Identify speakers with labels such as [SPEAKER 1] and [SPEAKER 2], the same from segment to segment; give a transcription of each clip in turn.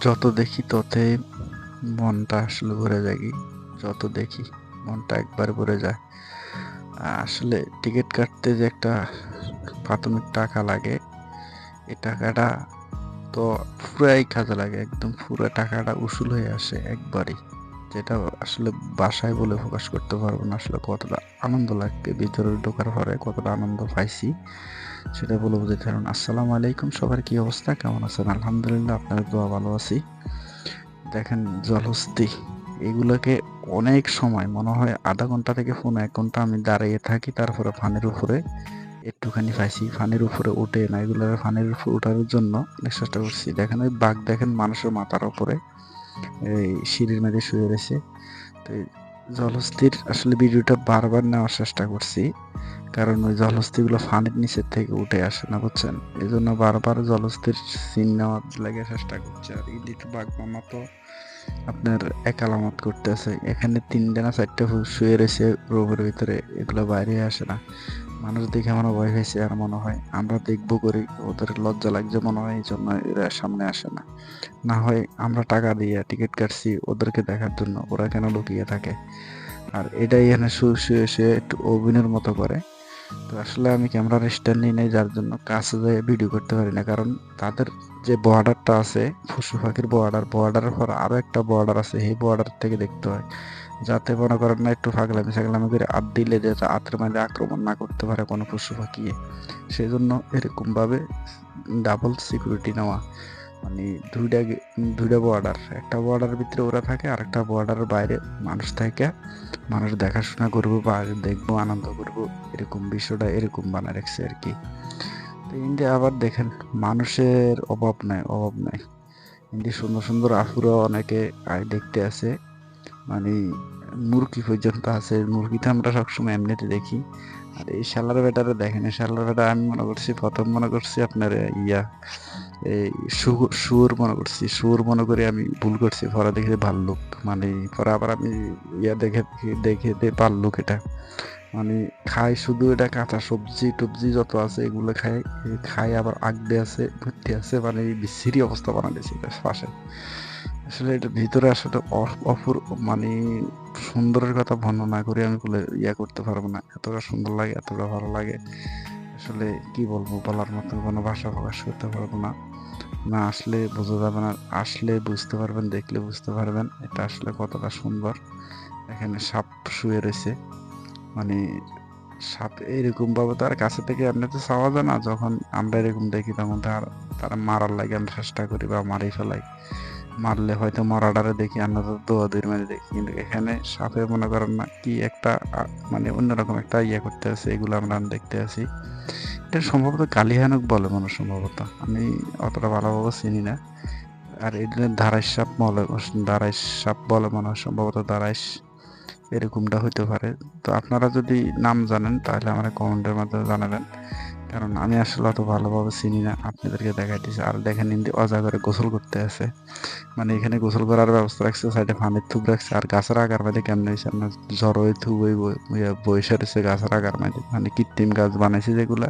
[SPEAKER 1] যত দেখি ততই মনটা আসলে ভরে যায় যত দেখি মনটা একবার ভরে যায়। আসলে টিকিট কাটতে যে একটা প্রাথমিক টাকা লাগে, এই টাকাটা তো পুরাই কাজে লাগে, একদম পুরো টাকাটা উসুল হয়ে আসে একবারই। যেটা আসলে বাসায় বলে প্রকাশ করতে পারব না আসলে কতটা আনন্দ লাগবে, ভিতরে ঢোকার পরে কতটা আনন্দ পাইছি, সেটা বলে বুঝাতে পারবেন আসসালামু আলাইকুম, সবার কি অবস্থা? কেমন আছেন? আলহামদুলিল্লাহ আপনাদের দোয়া ভালো আছি। দেখেন, জলহস্তি, এগুলোকে অনেক সময়, মনে হয় আধা ঘণ্টা থেকে ফোন এক ঘণ্টা আমি দাঁড়িয়ে থাকি, তারপরে ফানের উপরে একটুখানি পাইছি। ফানের উপরে উঠে না এগুলো ফানের উপরে ওঠার জন্য অনেক চেষ্টা করছি। দেখেন, ওই বাঘ দেখেন মানুষের মাথার উপরে। এই সিঁড়ির মেঝে শুয়ে রয়েছে। তো জলহস্তির আসলে ভিডিওটা বারবার নেওয়ার চেষ্টা করছি। কারণ ওই জলহস্তিগুলো ফানের নিচের থেকে উঠে আসে না, বুঝছেন? এই জন্য বারবার জলহস্তির সিন নেওয়ার লাগে চেষ্টা করছে। আর ইলিট বাঘ মামা তো আপনার একালামত করতেছে। এখানে তিনটে না চারটে শুয়ে রয়েছে রোগের ভিতরে। এগুলো বাইরে আসে না। মানুষ দেখে আমার ভয় হয়েছে আর মনে হয় আমরা দেখব করি ওদের লজ্জা লাগছে মনে হয়, এই জন্য এরা সামনে আসে না। না হয় আমরা টাকা দিয়ে টিকিট কাটছি ওদেরকে দেখার জন্য, ওরা কেন লুকিয়ে থাকে? আর এটাই এখানে শুয়ে শুয়ে একটু অভিনয়ের মতো করে। তো আসলে আমি ক্যামেরার স্ট্যান্ড নিয়ে নেই, যার জন্য কাছে যেয়ে ভিডিও করতে পারি না। কারণ তাদের যে বর্ডারটা আছে, পশু পাখির বর্ডার বর্ডারের পর আরও একটা বর্ডার আছে, সেই বর্ডার থেকে দেখতে হয়। যাতে মনে করেন না একটু ফাগলামি সাগলামি করে আত দিলে যাতে আত্রের মধ্যে আক্রমণ না করতে পারে কোনো পশু পাখি। সেই জন্য এরকমভাবে ডাবল সিকিউরিটি নেওয়া। মানে দুইটা দুইটা বর্ডার একটা বর্ডারের ভিতরে ওরা থাকে, আর একটা বর্ডারের বাইরে মানুষ থাকে। মানুষ দেখাশোনা করব বা দেখব, আনন্দ করব, এরকম বিষয়টা এরকম বানায় রাখছে আর কি। তো ইন্ডিয়া আবার দেখেন, মানুষের অভাব নাই অভাব নাই। ইন্ডিয়া সুন্দর সুন্দর আফুরা অনেকে দেখতে আসে মানে মুরগি পর্যন্ত আছে মুরগিটা আমরা সবসময় এমনিতে দেখি। আর এই শালার বেটারে দেখেন, এই শালার বেটা আমি মনে করছি, প্রথম মনে করছি আপনার ইয়া সুর মনে করছি, সুর মনে করে আমি ভুল করছি পরে দেখে ভাল্লুক মানে পরে আবার আমি ইয়া দেখে দেখে দে ভাল্লুক এটা। মানে খাই শুধু এটা কাঁচা সবজি টবজি যত আছে এগুলো খাই খাই আবার আগদে আছে, ভর্তি আছে মানে বিশ্রী অবস্থা বানা দিয়েছে পাশে। আসলে এটা ভিতরে আসলে অপূর মানে সুন্দরের কথা বর্ণনা করে আমি বলে ইয়া করতে পারব না। এতটা সুন্দর লাগে, এতটা ভালো লাগে, আসলে কি বলব বলার মতো কোনো ভাষা প্রকাশ করতে পারব না। না আসলে বোঝা যাবে না। আসলে বুঝতে পারবেন, দেখলে বুঝতে পারবেন। এটা আসলে কতটা সুন্দর। এখানে সাপ শুয়ে রয়েছে। মানে সাপ এরকম ভাবে তার কাছে থেকে এমনি তো চাওয়া যায় না। যখন আমরা এরকম দেখি, তখন তার তারা মারার লাগে আমরা চেষ্টা করি বা মারি ফেলাই। মারলে হয়তো মরাডারে দেখি, আমরা তো দোয়াদের মেরে দেখি। কিন্তু এখানে সাপে মনে করেন না কি একটা মানে অন্যরকম একটা ইয়ে করতে আছে। এগুলো আমরা দেখতে আছি। এটা সম্ভবত কালিহানক বলে মনে সম্ভবত। আমি অতটা ভালোভাবে চিনি না। আর এগুলো ধারাইশ সাপ বলে, ধারাইশ সাপ বলে মনে হয় সম্ভবত ধারাইশ। এরকমটা হইতে পারে। তো আপনারা যদি নাম জানেন, তাহলে আমার কমেন্টের মাধ্যমে জানাবেন। কারণ আমি আসলে অত ভালোভাবে চিনি না। আপনাদেরকে দেখাইতেছি আর দেখেন ইন্দি অজাগরে গোসল করতে আছে। মানে এখানে গোসল করার ব্যবস্থা রাখছে, সাইডে ফানের থুপ রাখছে। আর গাছের আগার মাঝে কেমন হয়েছে আপনার? জ্বর থুবই বৈশা রয়েছে গাছের আগার মাঝে। মানে কৃত্রিম গাছ বানাইছে যেগুলো,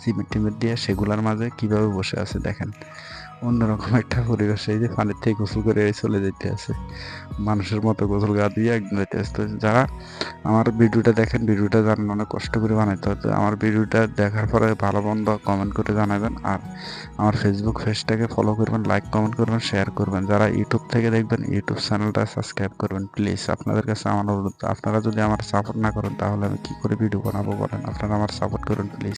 [SPEAKER 1] সিমেন্ট টিমেন্ট দিয়ে সেগুলার মাঝে কীভাবে বসে আছে দেখেন। অন্যরকম একটা পরিবেশ এই যে পানির থেকে গোসল করে চলে যেতে আছে। মানুষের মতো গোসল গা দিয়ে একদম যেতে আসতে যারা আমার ভিডিওটা দেখেন, ভিডিওটা জানেন, অনেক কষ্ট করে বানাইতে হতো আমার ভিডিওটা দেখার পরে ভালো মন্দ কমেন্ট করে জানাবেন। আর আমার ফেসবুক পেজটাকে ফলো করবেন লাইক কমেন্ট করবেন শেয়ার করবেন। যারা ইউটিউব থেকে দেখবেন ইউটিউব চ্যানেলটা সাবস্ক্রাইব করবেন প্লিজ আপনাদের কাছে আমার অনুরোধ, আপনারা যদি আমার সাপোর্ট না করেন, তাহলে আমি কী করে ভিডিও বানাবো বলেন? আপনারা আমার সাপোর্ট করুন প্লিজ